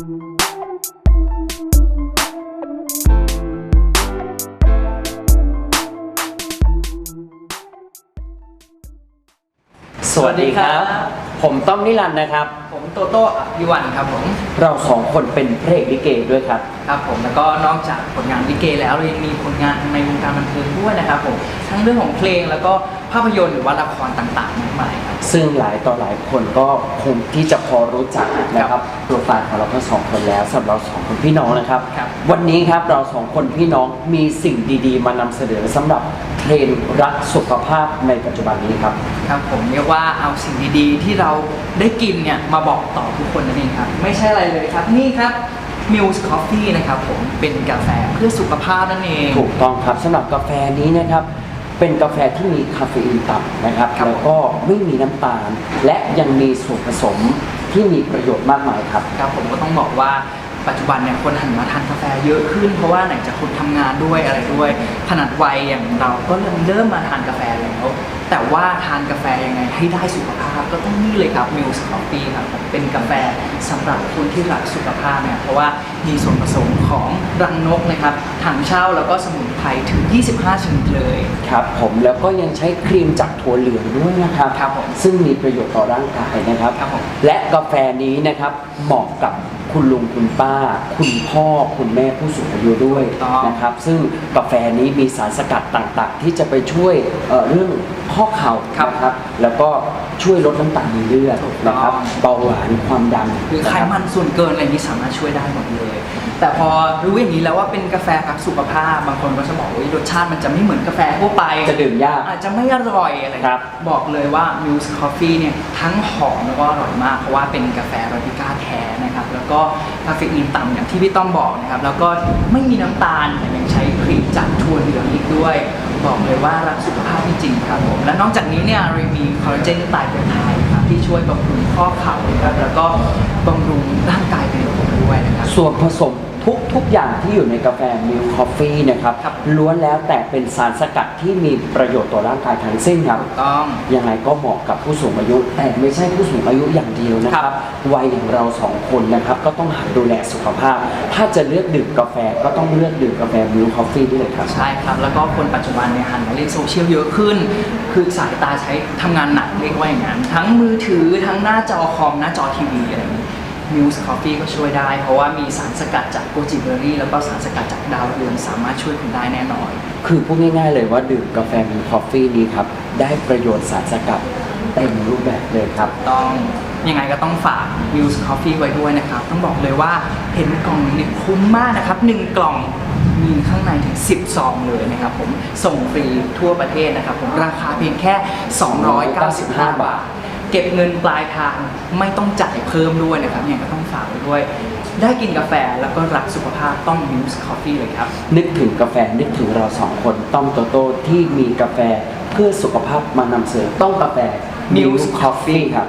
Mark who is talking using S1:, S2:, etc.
S1: สวัสดีครับ ผมต้อมนิรันดร์นะครับ
S2: ผมโตโต้อภิวันครับผม
S1: เราสองคนเป็นเพลงลิเกด้วยครับ
S2: ครับผมแล้วก็นอกจากผลงานลิเกแล้วเรายังมีผลงานในวงการบันเทิงด้วยนะครับผม ทั้งเรื่องของเพลงแล้วก็ภาพยนตร์หรือว่าละครต่างๆมากมายครับ
S1: ซึ่งหลายต่อหลายคนก็คงที่จะพอรู้จักนะครับโปรไฟล์ของเราทั้งสองคนแล้วสำหรับเราสองคนพี่น้องนะครับ
S2: ครับ
S1: วันนี้ครับเราสองคนพี่น้องมีสิ่งดีๆ มานำเสนอสำหรับเทรนด์รักสุขภาพในปัจจุบันนี้ครับ
S2: ครับผมเรียกว่าเอาสิ่งดีๆ ที่เราได้กินเนี่ยมาบอกต่อทุกคนนั่นเองครับ ไม่ใช่อะไรเลยครับ นี่ครับ Muse Coffee นะครับผมเป็นกาแฟเพื่อสุขภาพนั่นเอง
S1: ถูกต้องครับสำหรับกาแฟนี้นะครับ เป็นกาแฟที่มีคาเฟอีนต่ำนะครับ
S2: ครับ
S1: แล้วก็ไม่มีน้ำตาล และยังมีส่วนผสมที่มีประโยชน์มากมายครับ
S2: ครับผมก็ต้องบอกว่าปัจจุบันเนี่ยคนหันมาทานกาแฟเยอะขึ้น เพราะว่าไหนจะคนทำงานด้วยอะไรด้วย ขนาดวัยอย่างเราก็เริ่มเริ่มมาทานกาแฟแล้วแต่ ว่าทานกาแฟยังไงให้ได้สุขภาพ ก็ต้องนี่เลยครับ Muse Coffee ครับผมเป็นกาแฟสำหรับคนที่รักสุขภาพเนี่ยเพราะว่ามีส่วนผสมของรังนกนะครับถังเช่าแล้วก็สมุนไพรถึง 25 ชนิดเลย
S1: ครับผมแล้วก็ยังใช้ครีมจากถั่วเหลืองด้วยนะครับ
S2: ครับผม
S1: ซึ่งมีประโยชน์ต่อร่างกายนะครับ
S2: ครับผม
S1: และกาแฟนี้นะครับเหมาะกับคุณลุงคุณป้า คุณพ่อคุณแม่ผู้สูงอายุด้วย
S2: ถูกต้อง
S1: นะครับ ซึ่งกาแฟนี้มีสารสกัดต่างๆ ที่จะไปช่วยเอ่อเรื่องข้อเข่านะครับ แล้วก็ช่วยลดน้ำตาลในเลือดนะครับเบาหวานความดัน
S2: หรือไขมันส่วนเกินอะไรนี้สามารถช่วยได้หมดเลย แต่พอรู้อย่างนี้แล้วว่าเป็นกาแฟรักสุขภาพ บางคนก็จะบอกว่ารสชาติมันจะไม่เหมือนกาแฟทั่วไป
S1: จะดื่มยาก
S2: อาจจะไม่อร่อยอะไร
S1: ครับ
S2: บอกเลยว่า Muse Coffee เนี่ยทั้งหอมแล้วก็อร่อยมาก เพราะว่าเป็นกาแฟอาราบิก้าแท้นะครับ แล้วก็คาเฟอีนต่ำอย่างที่พี่ต้อมบอกนะครับ แล้วก็ไม่มีน้ำตาลแต่ยังใช้ครีมจากถั่วเหลืองอีกด้วย บอกเลยว่ารักสุขภาพจริงๆครับผม และนอกจากนี้เนี่ยเรามีคอลลาเจนไตรเปปไทยครับที่ช่วยบำรุงข้อเข่านะครับแล้วก็บำรุงร่างกายเป็นระบบด้วยนะครับ
S1: ส่วนผสม ทุกทุกอย่างที่อยู่ในกาแฟมิลคอฟฟี่นะครับ
S2: ครับ
S1: ล้วนแล้วแต่เป็นสารสกัดที่มีประโยชน์ต่อร่างกายทั้งสิ้นครับ
S2: ถูกต้อง
S1: ยังไงก็เหมาะกับผู้สูงอายุ แต่ไม่ใช่ผู้สูงอายุอย่างเดียวนะค
S2: ครั
S1: รับบวัยอย่างเราสองคนนะครับ ก็ต้องหันดูแลสุขภาพ ถ้าจะเลือกดื่มกาแฟก็ต้องเลือกดื่มกาแฟมิลคอฟฟี่ด้วยเลยครับ
S2: ใช่ครับ แล้วก็คนปัจจุบันเนี่ยหันมาเล่นโซเชียลเยอะขึ้น คือสายตาใช้ทำงานหนักเรียกว่าอย่างนั้น ทั้งมือถือทั้งหน้าจอคอมหน้าจอทีวีอะไรอย่างนี้ Muse Coffee ก็ช่วยได้ เพราะว่ามีสารสกัดจากโกจิเบอรี่แล้วก็สารสกัดจากดาวเรืองสามารถช่วยคุณได้แน่นอน
S1: คือพูดง่าย ๆ เลยว่าดื่มกาแฟมิลคอฟฟี่นี้ครับ ได้ประโยชน์สารสกัดเต็มรูปแบบเลยครับ
S2: ต้องยังไงก็ต้องฝาก Muse Coffee ไว้ด้วยนะครับ ต้องบอกเลยว่าเห็นกล่องเนี่ยคุ้มมากนะครับ1กล่องมีข้างในถึง 10 ซองเลยนะครับผมส่งฟรีทั่วประเทศนะครับผมราคาเพียงแค่ 295 บาท เก็บเงินปลายทางไม่ต้องจ่ายเพิ่มด้วยนะครับยังไงก็ต้องฝากไว้ด้วย ได้กินกาแฟแล้วก็รักสุขภาพต้อง Muse Coffee เลยครับ
S1: นึกถึงกาแฟนึกถึงเราสองคนต้อมโตโต้ที่มีกาแฟเพื่อสุขภาพมานำเสนอต้องกาแฟ
S2: Muse
S1: Coffee ครับ